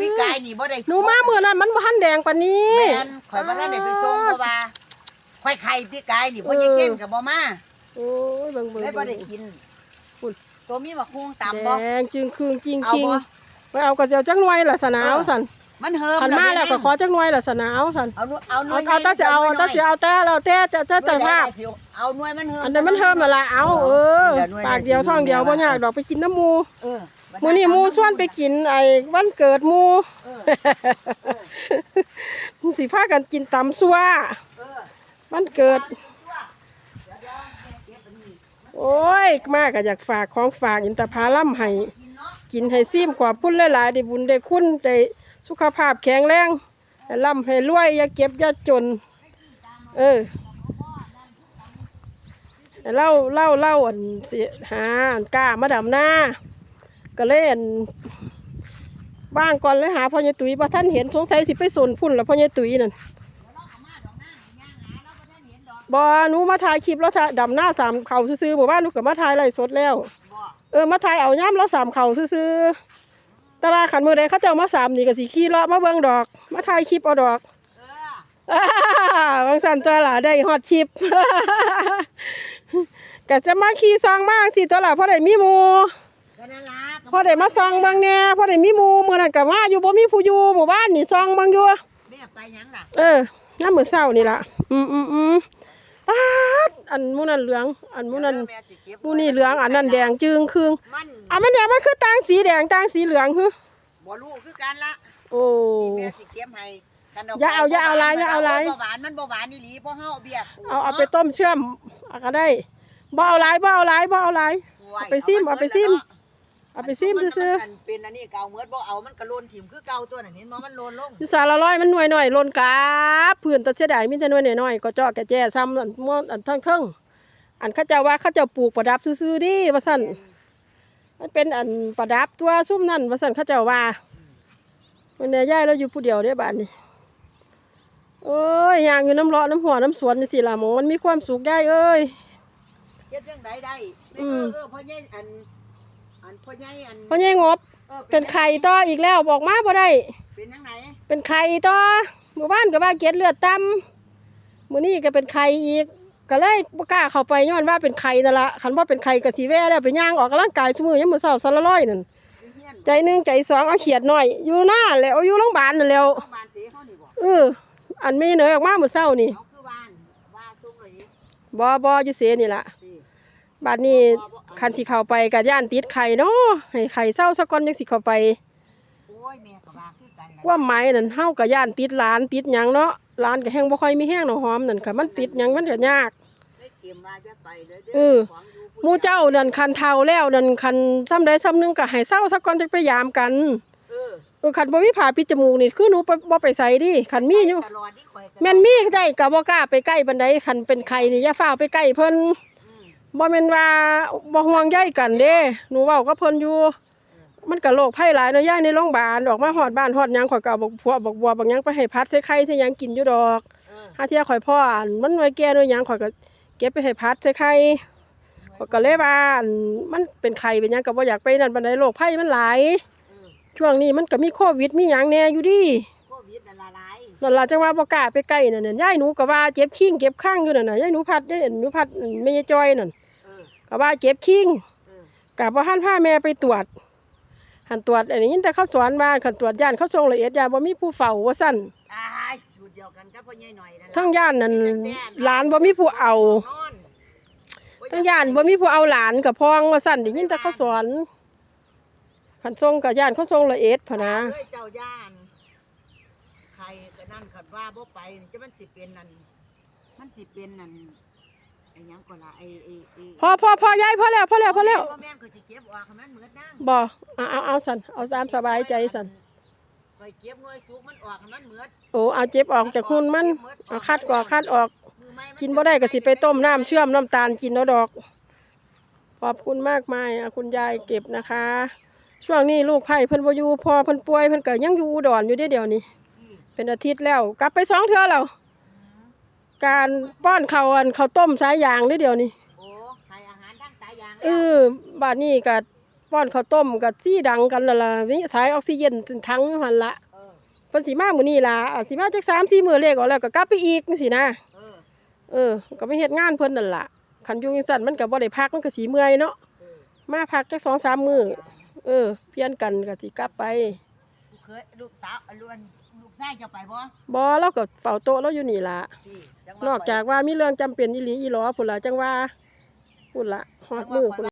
พี่กายนี่บ่ได้หนูมามื้อนั้นมันบ่ทันแดงปานนี้แม่นข่อยบ่ทันได้ไปส่งเพราะว่าข่อยไข่พี่กายนี่บ่ได้กินก็บ่มาโอ้ยเบิ่งเบิ่งเลยบ่ได้เบิ่งกินอุ๊ยตัวมีบักฮุงตำบ่แดงจึงคืงจริงเอาจริงบ่ไปเอากระเจียวจักหน่วยล่ะสนาวเออสั่นมันเฮิมหันมาแล้วก็ขอจักหน่วยล่ะสนาวสั่นเอาหน่วยเอาหน่เอาวยเอาแตาสิเอาแตาสิเอาแต่แล้วแต่แต่แต่แต่ภาพเอาหน่วยมันเฮิมอันนั้นมันเฮิมนั่นล่ะเอาเออเดี๋ยวหน่วยปากเดียวได้สิท้องเดียวหน่บ่วยยากดอกไปกินน้ำหมูเออ มื้อนี้หมูส่วนไปกินไอ้วันเกิดหมูเออสิพากันกินตำซัวเออวันเกิด โอ้ยมากก็อยากฝากของฝากอินตาพาล่ำให้กินเนาะกินให้ซิมกว่าพุ่นหลายๆได้บุญได้คุณได้สุขภาพแข็งแรงให้ร่ำให้รวยอย่าเก็บอย่าจน เออให้เล่าเล่าเล่าอันสิหาอันกล้ามาดำหน้า ก็เลยอันบ้างก่อนเลยหาพ่อใหญ่ตุ๋ยบ่ท่านเห็นสงสัยสิไปสนพุ่นแล้วพ่อใหญ่ตุ๋ยนั่นบ่หนูมาถ่ายคลิปแล้วถ่ายดำหน้าสามเข่าซื่อๆหมู่บ้านหนูก็มาถ่ายไล่สดแล้ว เออมาถ่ายเอาย่ำแล้วสามเข่าซื่อๆแต่ว่าขันมือใดเขาเจ้ามาสามนี่ก็สิขี่เลาะมาเบิ่งดอก มาถ่ายคลิปเอาดอกบางสันตัวละได้ฮอดคลิปก็จะมาขี่ซองมากสิตัวละเพราะได้มีมูก็นั่นล่ะ พราะได้มาซองเบางแหน่เพราะได้มีหมูมื้อนั้นก็มาอยู่บ่มีผู้อยู่หมู่บ้านนี่ซองเบางอยู่แม่ไปหยังล่ะเออน้ำมื้อเช้านี่ล่ะอืมอืมอืมป๊าดอันหมูนั่นเหลือง อันหมูนั่นแม่สิเก็บหมูนี่เหลืองอันนั้นแดงจึงครึงมันอะมันแดงมันคือต่างสีแดงต่างสีเหลืองฮึบ่รู้คือกันละโอ้ นี่แม่สิเก็บให้กันอย่าเอาอย่าเอาหลายอย่าเอาหลาย บ่หวานมันบ่หวานอีหลีเพราะเฮาเอาเบียร์เอาเอาไปต้มเชื่อมเอาก็ได้บ่เอาหลายบ่เอาหลายบ่เอาหลายเอาไปซิมเอาไปซิม เอาไปซิมซื่อมันเป็นอันนี้เก่าเหมือนบ่เอามันก็โลนถิ่มคือเก่าตัวนั้นเห็นบ่มันโลนลงๆอยู่สาละร้อยมันหน่วยหน่อยลนกาบพื้นแตะเสียดายมีแต่หน่วยน้อยๆก็เจาะแกะแจ้ซ้ำอันม่วนอันเทิงๆอันเขาเจ้าว่าเขาเจ้าปลูกประดับซื่อๆดิว่าซั่นมันเป็นอันประดับตัวซุ่มนั่นว่าซั่นเขาเจ้าว่ามันเนี่ยยายเราอยู่ผู้เดียวเด้บ้านนี้โอ้ยย่างอยู่น้ำเลาะน้ำหัวน้ำสวนนี่สิล่ะหมองมันมีความสุขยายเอ้ยเฮ็ดจังไดได้อืเอมอเออพ่อใหญ่อัน อันพ่อใหญ่อันเพราะยายงบ ออเป็นไข่ต่ออีกแล้วบอกมาบ่ได้ เป็นจังไหนเป็นไข่ต่อหมู่บ้านก็ว่าเกล็ดเลือดต่ำมื้อนี้ก็เป็นไข่อีก ก็เลยบ่กล้าเข้าไปย้อนว่าเป็นไข่นั่นละคันว่าเป็นไข่ก็สิแว่แล้วไปย่างออกกำลังกายซุมื้อยามมื้อเช้าสันละร้อยนั่นอยู่เฮียนใจหนึงใจสองเอาเขียดหน่อย อยู่หน้าแล้วเอาอยู่โรงพยาบาลนั่นแล้วโรงพยาบาลเสียเขานี่บ่เอออันมีเหนยออกมามื้อเช้านี่เขาคือบ้านว่าซุ่มเลยนี่บ่บ่อยู่เสนี่ล่ะสิบัดนี้ คันสิเข้าไปก็ย่านติดไข่เนาะให้ไข่เศร้าซะก่อนจังสิเข้าไปโอ้ยแม่ก็ว่าคือกันล่ะความหมายนั่นเฮาก็ย่านติดหลานติดหยังเนาะหลานก็แฮงบ่ค่อยมีแฮงเนาะหอมนั่นค่ะมันติดหยังมันก็ยากได้เก็บมาจะไปเด้อเออของอยู่หมู่เจ้านั่นคันเฒ่าแล้วนั่นคันซ้ำใดซ้ำหนึงก็ให้เศร้าสักก่อนจักไปยามกันเออเออคันบ่มีผ้าปิดจมูกนี่คือหนูบ่บ่ไปใส่ดิคันมีอยู่ ตลอดที่ข่อยก็แม่นมีได้ก็บ่กล้าไปใกล้บันไดคันเป็นไข้นี่อย่าฟ้าวไปใกล้เพิ่นอืม บ่แม่นว่าบ่ห่วงใยกันเด้หนูเว้ากับเพิ่นอยู่ มันก็โรคภัยหลายเนาะยายในโรงพยาบาลออกมาฮอดบ้านฮอดหยังข่อยก็เอาบักพัวบักบัวบักหยังไปให้พัดใส่ไข่ใส่หยังกินอยู่ดอกเออหาเที่ยข่อยพ่ออันมันหน่วยแก่หน่วยหยังข่อยก็เก็บไปให้พัดใส่ไข่ข่อยก็เลยว่าอันมันเป็นไข่เป็นหยังก็บ่อยากไปนั่นปานใดโรคภัยมันหลายเออช่วงนี้มันก็มีโควิดมีหยังแหน่อยู่ดิ โควิดน่ะละลายนั่นล่ะจังว่าบ่กล้าไปใกล้นั่นน่ะยายหนูก็ว่าเจ็บคิงเจ็บข้างอยู่นั่นน่ะยายหนูพัดยายหนูพัดแม่ยายจอยนั่นเออ ก็ว่าเจ็บคิงเออก็บ่ทันพาแม่ไปตรวจหันตรวจอันนี้แต่เขาสอนว่าคันตรวจย่านเขาส่งละเอียดยาบ่มีผู้เฝ้าว่าซั่นอ้ายสูตรเดียวกันกับพ่อใหญ่หน่อยนั่นล่ะทั้งย่านนั่นหลานบ่มีผู้เอานอนทั้งย่านบ่มีผู้เอาหลานกับพ้องว่าซั่นได้ยินแต่เขาสอนคันส่งก็ย่านเขาส่งละเอียดพะนะเอ้ยเจ้าย่านใครก็นั่นขัดว่าบ่ไปจะมันสิเป็นนั่นมันสิเป็นนั่นไอ้ห ยังก่อนล่ะไอ้ไอ้ไอ้พอพอพอยายพอแล้วพอแล้วพอแล้วบ่แม่นเขาสิเก็บออกให้มันเหมือนนั่งบ่เอาเอาเอาซั่นเอาตามสบายใจซั่นไปเก็บหน่วยสุกมันออกให้มันเหมือนโอ้เอาเจ็บออกจากหุ่นมันเอาคัดก็เอาคัดออก มือไม้มักินบ่ได้ก็สิไปต้มน้ำเชื่อมน้ำตาลกินเอาดอก ขอบคุณมากมายอะคุณยายเก็บนะคะ ช่วงนี้ลูกไผ่เพิ่นบ่อยู่พอเพิ่นป่วยเพิ่นก็ยังอยู่อุดรอยู่เด้เดี๋ยวนี้ เป็นอาทิตย์แล้ว กลับไปสองเทื่อแล้ว การป้อนข้าวอันข้าวต้มสายยางเด้เดี๋ยวนี้โอ้ให้อาหารทางสายยางเออบ้านนี้ก็ป้อนข้าวต้มกับซี่ดังกันและล่ะมีสายออกซิเจนทั้งอยู่หั่นละเออเพิ่นสิมามื้อนี้ล่ะอะสิมาจัก3-4มื้อเลขออกแล้วก็กลับไปอีกจังซี่นะ เออเออ ก็ไปเฮ็ดงานเพิ่นนั่นล่ะคันอยู่จังซั่นมันก็บ่ได้พักมันก็สิเมื่อยเนาะเออมาพักจัก2-3มื้อ เออเปลี่ยนกันก็สิกลับไปลูก เคยลูกสาวลูกลูกชายเจะไปบ่บ่เราก็เฝ้าโต๊ะเราอยู่นี่ล่ะที่จังหวัดนอกจากว่ามีเรื่องจำเป็นอีหลีอีหลอพุ่นล่ะจังว่าพุ่นล่ะฮอดมือพุ่น